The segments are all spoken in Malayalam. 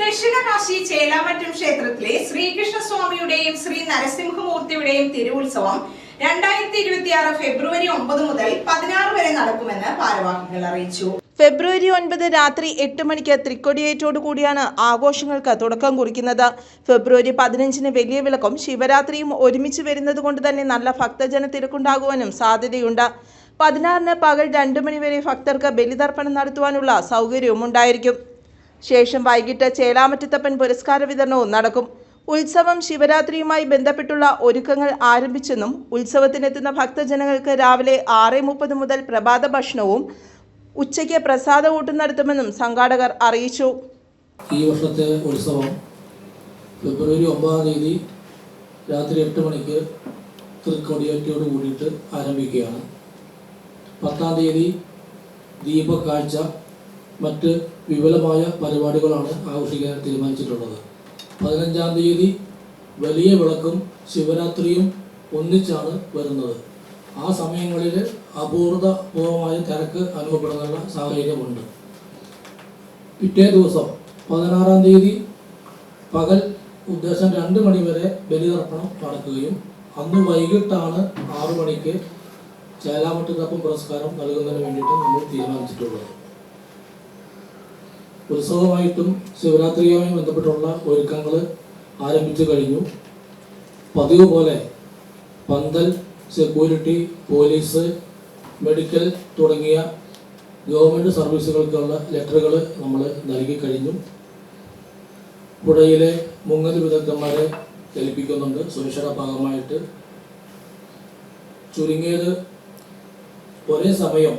ദക്ഷിണകാശി ചേലാമറ്റം ക്ഷേത്രത്തിലെ ശ്രീകൃഷ്ണസ്വാമിയുടെയും ശ്രീ നരസിംഹമൂർത്തിയുടെയും തിരുവുത്സവം രണ്ടായിരത്തി ഇരുപത്തി ആറ് ഫെബ്രുവരി ഒമ്പത് മുതൽ പതിനാറ് വരെ നടക്കുമെന്ന് ഭാരവാഹികൾ അറിയിച്ചു. ഫെബ്രുവരി ഒൻപത് രാത്രി എട്ട് മണിക്ക് തൃക്കൊടിയേറ്റോടു കൂടിയാണ് ആഘോഷങ്ങൾക്ക് തുടക്കം കുറിക്കുന്നത്. ഫെബ്രുവരി പതിനഞ്ചിന് വലിയ വിളക്കും ശിവരാത്രിയും ഒരുമിച്ച് വരുന്നത് കൊണ്ട് തന്നെ നല്ല ഭക്തജന തിരക്കുണ്ടാകുവാനും സാധ്യതയുണ്ട്. പതിനാറിന് പകൽ രണ്ടു മണിവരെ ഭക്തർക്ക് ബലിതർപ്പണം നടത്തുവാനുള്ള സൗകര്യവും ഉണ്ടായിരിക്കും ശേഷം വൈകിട്ട് ചേലാമറ്റത്തപ്പൻ പുരസ്കാര വിതരണവും നടക്കും. ഉത്സവം ശിവരാത്രിയുമായി ബന്ധപ്പെട്ടുള്ള ഒരുക്കങ്ങൾ ആരംഭിച്ചെന്നും ഉത്സവത്തിനെത്തുന്ന ഭക്തജനങ്ങൾക്ക് രാവിലെ ആറ് മുപ്പത് മുതൽ പ്രഭാത ഭക്ഷണവും ഉച്ചയ്ക്ക് പ്രസാദ ഊട്ടും നടത്തുമെന്നും സംഘാടകർ അറിയിച്ചു. ഈ വർഷത്തെ ഉത്സവം ഫെബ്രുവരി ഒമ്പതാം തീയതി രാത്രി എട്ട് മണിക്ക് തൃക്കൊടിയേറ്റോട് കൂടിയിട്ട് ആരംഭിക്കുകയാണ്. പത്താം തീയതി ദീപക്കാഴ്ച മറ്റ് വിപുലമായ പരിപാടികളാണ് ആഘോഷിക്കാൻ തീരുമാനിച്ചിട്ടുള്ളത്. പതിനഞ്ചാം തീയതി വലിയ വിളക്കും ശിവരാത്രിയും ഒന്നിച്ചാണ് വരുന്നത്. ആ സമയങ്ങളിൽ അപൂർവപൂർവമായ തിരക്ക് അനുഭവപ്പെടുന്ന സാഹചര്യമുണ്ട്. പിറ്റേ ദിവസം പതിനാറാം തീയതി പകൽ ഉദ്ദേശം രണ്ട് മണി വരെ ബലിതർപ്പണം നടക്കുകയും അന്ന് വൈകിട്ടാണ് ആറു മണിക്ക് ചേലാമട്ടുതപ്പം പുരസ്കാരം നൽകുന്നതിന് വേണ്ടിയിട്ട് നമ്മൾ തീരുമാനിച്ചിട്ടുള്ളത്. ഉത്സവമായിട്ടും ശിവരാത്രിയുമായി ബന്ധപ്പെട്ടുള്ള ഒരുക്കങ്ങൾ ആരംഭിച്ചു കഴിഞ്ഞു. പതിവ് പോലെ പന്തൽ സെക്യൂരിറ്റി പോലീസ് മെഡിക്കൽ തുടങ്ങിയ ഗവൺമെന്റ് സർവീസുകൾക്കുള്ള ലെറ്ററുകൾ നമ്മൾ നൽകി കഴിഞ്ഞു. പുഴയിലെ മുങ്ങൽ വിദഗ്ധന്മാരെ ഏൽപ്പിക്കുന്നുണ്ട്. സുരക്ഷയുടെ ഭാഗമായിട്ട് ചുരുങ്ങിയത് ഒരേ സമയം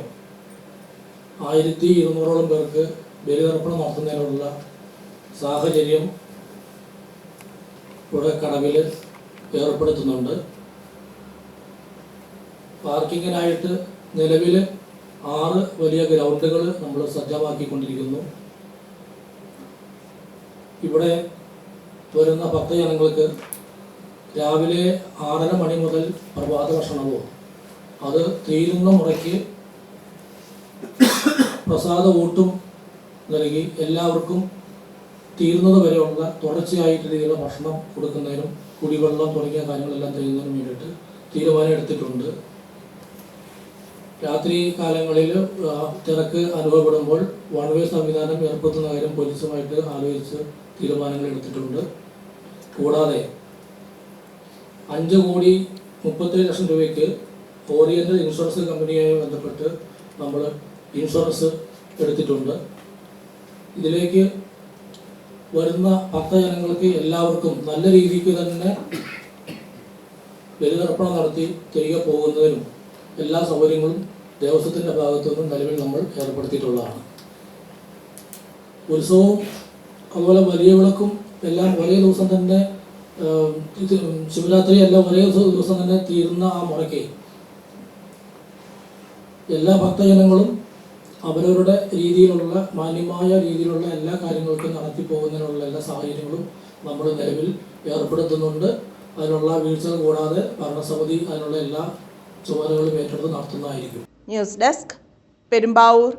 ആയിരത്തി ഇരുന്നൂറോളം പേർക്ക് ബലിതർപ്പണം നടത്തുന്നതിനുള്ള സാഹചര്യം ഇവിടെ കടവിൽ ഏർപ്പെടുത്തുന്നുണ്ട്. പാർക്കിങ്ങിനായിട്ട് നിലവിൽ ആറ് വലിയ ഗ്രൗണ്ടുകൾ നമ്മൾ സജ്ജമാക്കിക്കൊണ്ടിരിക്കുന്നു. ഇവിടെ വരുന്ന ഭക്തജനങ്ങൾക്ക് രാവിലെ ആറര മണി മുതൽ പ്രഭാത ഭക്ഷണവും അത് തീരുന്ന മുറയ്ക്ക് പ്രസാദ ഊട്ടും നൽകി എല്ലാവർക്കും തീരുന്നത് വരെയുള്ള തുടർച്ചയായിട്ട് രീതിയിലുള്ള ഭക്ഷണം കൊടുക്കുന്നതിനും കുടിവെള്ളം തുടങ്ങിയ കാര്യങ്ങളെല്ലാം ചെയ്യുന്നതിനും വേണ്ടിയിട്ട് തീരുമാനം എടുത്തിട്ടുണ്ട്. രാത്രി കാലങ്ങളിൽ തിരക്ക് അനുഭവപ്പെടുമ്പോൾ വൺ വേ സംവിധാനം ഏർപ്പെടുത്തുന്ന കാര്യം പോലീസുമായിട്ട് ആലോചിച്ച് തീരുമാനങ്ങൾ എടുത്തിട്ടുണ്ട്. കൂടാതെ അഞ്ച് കോടി മുപ്പത്തേഴ് ലക്ഷം രൂപയ്ക്ക് ഓറിയന്റൽ ഇൻഷുറൻസ് കമ്പനിയുമായി ബന്ധപ്പെട്ട് നമ്മൾ ഇൻഷുറൻസ് എടുത്തിട്ടുണ്ട്. ഇതിലേക്ക് വരുന്ന ഭക്തജനങ്ങൾക്ക് എല്ലാവർക്കും നല്ല രീതിക്ക് തന്നെ ബലിതർപ്പണം നടത്തി തിരികെ പോകുന്നതിനും എല്ലാ സൗകര്യങ്ങളും ദേവസ്വത്തിന്റെ ഭാഗത്തു നിന്നും നിലവിൽ നമ്മൾ ഏർപ്പെടുത്തിയിട്ടുള്ളതാണ്. ഉത്സവവും അതുപോലെ വലിയ വിളക്കും എല്ലാം ഒരേ ദിവസം തന്നെ ശിവരാത്രി എല്ലാം ഒരേ ദിവസം തന്നെ തീരുന്ന ആ മുറയ്ക്ക് എല്ലാ ഭക്തജനങ്ങളും അവരവരുടെ രീതിയിലുള്ള മാന്യമായ രീതിയിലുള്ള എല്ലാ കാര്യങ്ങൾക്കും നടത്തി പോകുന്നതിനുള്ള എല്ലാ സാഹചര്യങ്ങളും നമ്മൾ നിലവിൽ ഏർപ്പെടുത്തുന്നുണ്ട്. അതിനുള്ള വീഴ്ചകൾ കൂടാതെ ഭരണസമിതി അതിനുള്ള എല്ലാ ചുമതലകളും ഏറ്റെടുത്ത് നടത്തുന്നതായിരിക്കും. News desk Perumbavoor.